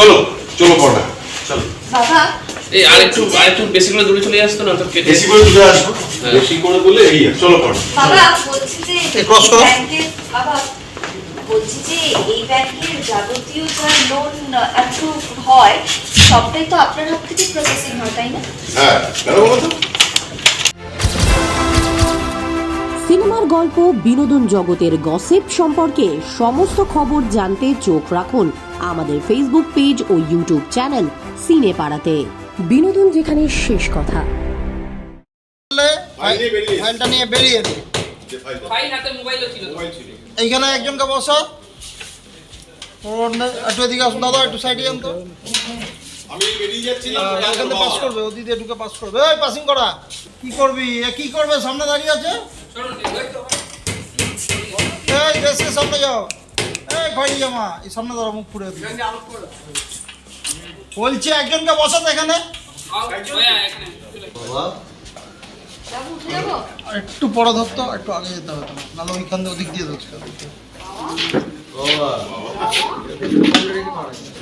চলো চলো পড়া। চলো। বাবা। এই আর একটু বেশি করে দূরে চলে আসতো না তো কেটে বেশি করে দূরে আসব? বেশি করে বলে এই চলো পড়া। বাবা বলছি যে ক্রস করো। বাবা বলছি যে এই ব্যাংকের যাবতীয় যা লোন অ্যাপ্রুভ হয় সবটাই তো আপনার হাত থেকে প্রসেসিং হয় তাই না? হ্যাঁ কেন বলো তো? সিনেমার গল্প, বিনোদন জগতের গসিপ সম্পর্কে সমস্ত খবর জানতে চোখ রাখুন আমাদের ফেসবুক পেজ ও ইউটিউব চ্যানেল সিনে পাড়াতে বিনোদন যেখানে শেষ কথা। এইখানে একজনকে বসো। একটু এদিকে আসুন, দাদা, একটু সাইডে আমি বেরিয়ে যাচ্ছিলাম এখান পাস করবে ওদিক দিয়ে ঢুকে পাস করবে। এই পাসিং করা। কি করবি? এ কি করবে? সামনে দাঁড়িয়ে আছে? এই দেশের সামনে যাও। এই খড়ি জামা এই সামনে দাঁড়া মুখ পুড়ে দিবে। বলছি একজনকে বসাতে এখানে? বাবু। যাব? আর একটু পড়া ধরতো একটু আগে যেতে হবে তোমার নাহলে ওইখান দিয়ে ওদিক দিয়ে ধরছে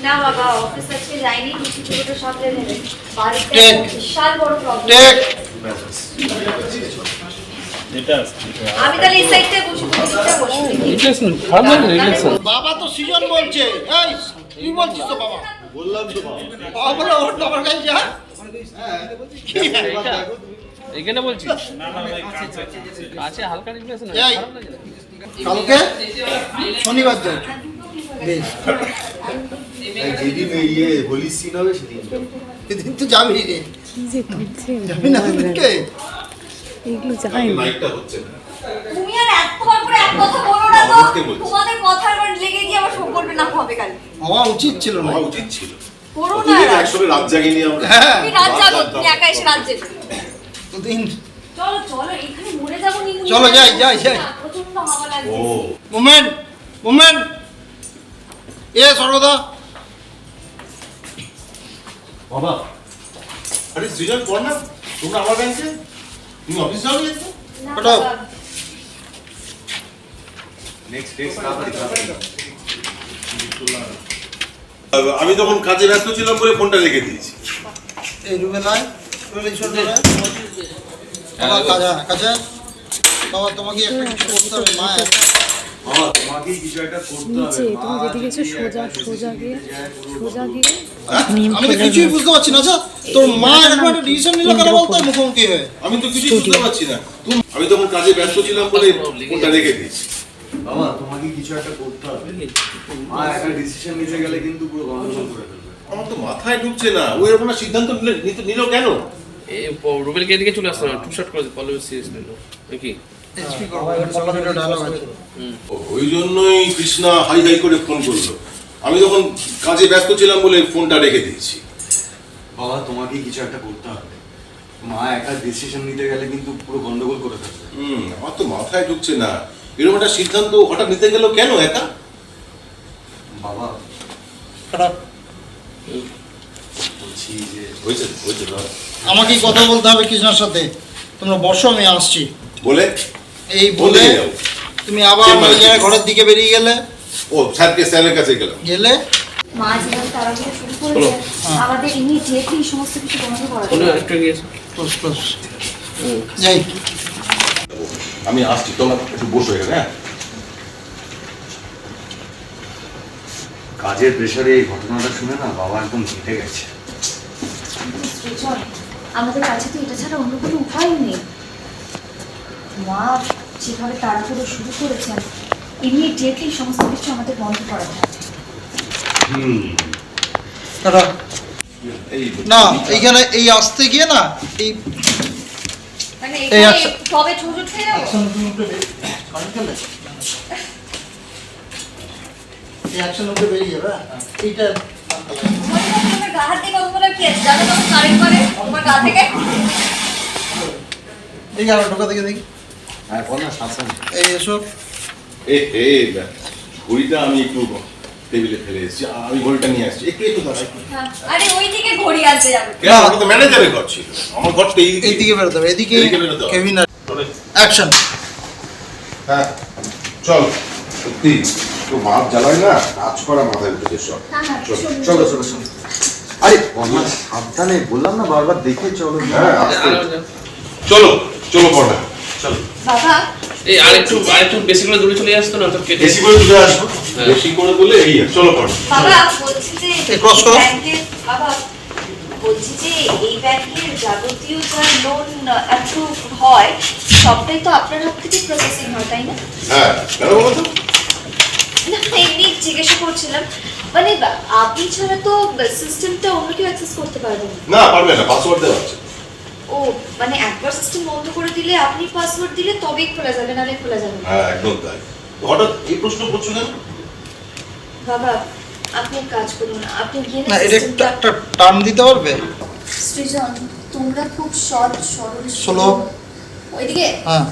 না বাবা অফিস আজকে যাইনি কিছু ছোট সামলে নেবে। বাড়িতে বিশাল বড় প্রবলেম টেক আমি তাহলে এই বসে রিলেশন বাবা তো সৃজন বলছে। এই কি বলছিস তো বাবা? বললাম তো বাবা। বাবা ওর আমার কাছে যা। এখানে কাছে হালকা রিলেশন? কালকে? শনিবার যাই। বেশ। যেদিন ইয়ে হোলি সিন হবে সেদিন সেদিন তো যাবি রে। কি যে করছে যাবি না সেদিনকে এগুলো না। লাইটটা হচ্ছে না। তুমি আর এতবার করে এক কথা বলো না তো তোমাদের কথার বার লেগে গিয়ে আমার সম্পর্কে না হবে কাল? হওয়া উচিত ছিল না। হওয়া উচিত ছিল। করো না একসঙ্গে রাত জাগিনি আমরা। হ্যাঁ। তুমি রাত জাগো তুমি একা এসে রাত জেগে। দুদিন চলো চলো এখানে মরে যাব নি চলো, যাই, যাই, যাই। প্রচণ্ড হাওয়া ও। লাগছে মোমেন্ট মোমেন্ট এ সর্বদা। বাবা আরে সৃজন পড় না তোমরা আমার ব্যাংকে তুমি অফিস যাও না না, নেক্সট নেক্সট তাড়াতাড়ি তাড়াতাড়ি। আমি তখন কাজে ব্যস্ত ছিলাম বলে ফোনটা রেখে দিয়েছি। এই রুমে ধরে বাবা কাজা কাজা। বাবা তোমাকে একটা কিছু করতে হবে মা বাবা তোমাকেই কিছু একটা করতে হবে। নিচে তুমি যেদিকে গেছো সোজা সোজা গিয়ে সোজা গিয়ে হ্যাঁ? আমি তো কিছুই বুঝতে পারছি না আচ্ছা তোর মা এরকম একটা ডিসিশন নিল কেন বলতো মুখোমুখি হয়ে? আমি তো কিছু বুঝতে পারছি না। আমি তখন কাজে ব্যস্ত ছিলাম বলে ফোনটা রেখে দিয়েছি। বাবা তোমাকে কিছু একটা করতে হবে। মা একটা ডিসিশন নিতে গেলে কিন্তু পুরো গন্ডগোল করে ফেলবে। আমার তো মাথায় ঢুকছে না। ও এরকম সিদ্ধান্ত নিলে- কেন? এই রুবেলকে এদিকে চলে আসতো না। টু শট করে পলিসি সিরিয়াস নিল। নাকি ও- ওই জন্যই কৃষ্ণা হাই হাই করে ফোন করল। আমি তখন কাজে ব্যস্ত ছিলাম বলে ফোনটা রেখে দিয়েছি। বাবা তোমাকেই কিছু একটা করতে হবে। মা একটা ডিসিশন নিতে গেলে কিন্তু পুরো গন্ডগোল করে ফেলবে হুম আমার তো মাথায় ঢুকছে না। এরকম একটা সিদ্ধান্ত হঠাৎ নিতে গেল কেন একা? বাবা বলছি যে হয়েছে হয়েছে না আমাকে কথা বলতে হবে কৃষ্ণার সাথে। তোমরা বসো আমি আসছি। বলে? এই বলে তুমি আবার ম্যানেজারের ঘরের দিকে বেরিয়ে গেলে? ও স্যারকে স্যারের কাছে গেলাম। গেলে? মা যেভাবে তাড়াহুড়ো শুরু করেছে আমাদের ইমিডিয়েটলি সমস্ত কিছু বন্ধ করা যাই। আমি আসছি তোমরা একটু বসো এখানে হ্যাঁ? কাজের প্রেশারে এই ঘটনাটা শুনে না বাবা একদম ঘেটে গেছে। আমাদের কাছে তো এটা ছাড়া অন্য কোনো উপায় নেই। মা যেভাবে তাড়াহুড়ো শুরু করেছেন ইমিডিয়েটলি সমস্ত কিছু আমাদের বন্ধ করা এই না এইখানে এই আসতে গিয়ে না এই মানে হ্যাঁ? এইটা গা হাত দিয়ে কত কি আছে? জানো কারেন্ট করে? তোমার গা থেকে? এই গেল ঢোকা থেকে দেখি। এই এসো। এ এ ঘড়িটা আমি একটু টেবিলে ফেলে এসেছি। আমি ঘড়িটা নিয়ে আসছি। একটু একটু দাঁড়াই হ্যাঁ, আরে ওই দিকে ঘড়ি আনতে যাবে। কেন? ওটা তো ম্যানেজারের ঘর ছিল। আমার ঘর তো এই এইদিকে বেরোতে হবে। এদিকে। কেভিন অ্যাকশন হ্যাঁ চল। সত্যি তো মাপ জ্বালায় না? কাজ করা মাথায় উঠেছে সব। না না চলো, আরে সাবধানে বললাম না বারবার দেখে চলো। হ্যাঁ। চলো চলো পড়া বাবা। এই আরেকটু আরেকটু বেশি করে দূরে চলে আসতো না তো কেটে বেশি করে তুলে আসব? বেশি করে বলে এই চলো পড়া। বাবা বলছি যে এ, করো। বাবা বলছি যে এই ব্যাংকের যাবতীয় যা লোন অ্যাপ্রুভ হয় সবটাই তো আপনার হাত থেকে প্রসেসিং হয় তাই না? হ্যাঁ কেন বলো তো? না এমনি জিজ্ঞাসা করছিলাম। মানে আপনি ছাড়া তো সিস্টেমটা অন্য কেউ অ্যাক্সেস করতে পারবে না। না পারবে না পাসওয়ার্ড দেওয়া আছে। ও মানে একবার সিস্টেম বন্ধ করে দিলে আপনি পাসওয়ার্ড দিলে তবেই খোলা যাবে নাহলে খোলা যাবে না। হ্যাঁ একদম তাই। তো হঠাৎ এই প্রশ্ন করছ কেন বাবা আপনি এক কাজ করুন আপনি গিয়ে না এটা একটা একটা টার্ম দিতে পারবে? সৃজন তোমরা খুব সৎ সরল ষোলো। ওইদিকে? হ্যাঁ।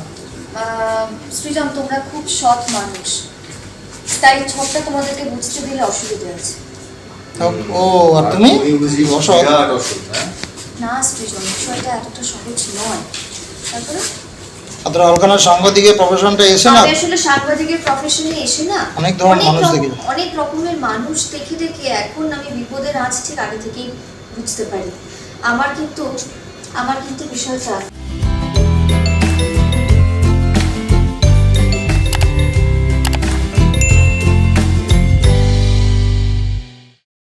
আহ, সৃজন তোমরা খুব সৎ মানুষ। তাই ছকটা তোমাদেরকে বুঝতে দিলে অসুবিধা আছে। ও আর তুমি? অসৎ। অসৎ, হ্যাঁ? না সৃজন বিষয়টা এতটা সহজ নয়। তারপরে? আপনার অলকানার সাংবাদিকের প্রফেশনটা এসে না? আমি আসলে সাংবাদিকের প্রফেশনে এসে না অনেক ধরনের মানুষ দেখি। অনেক রকমের মানুষ দেখে দেখে এখন আমি বিপদের আঁচ ঠিক আগে থেকেই বুঝতে পারি। আমার কিন্তু আমার কিন্তু বিষয়টা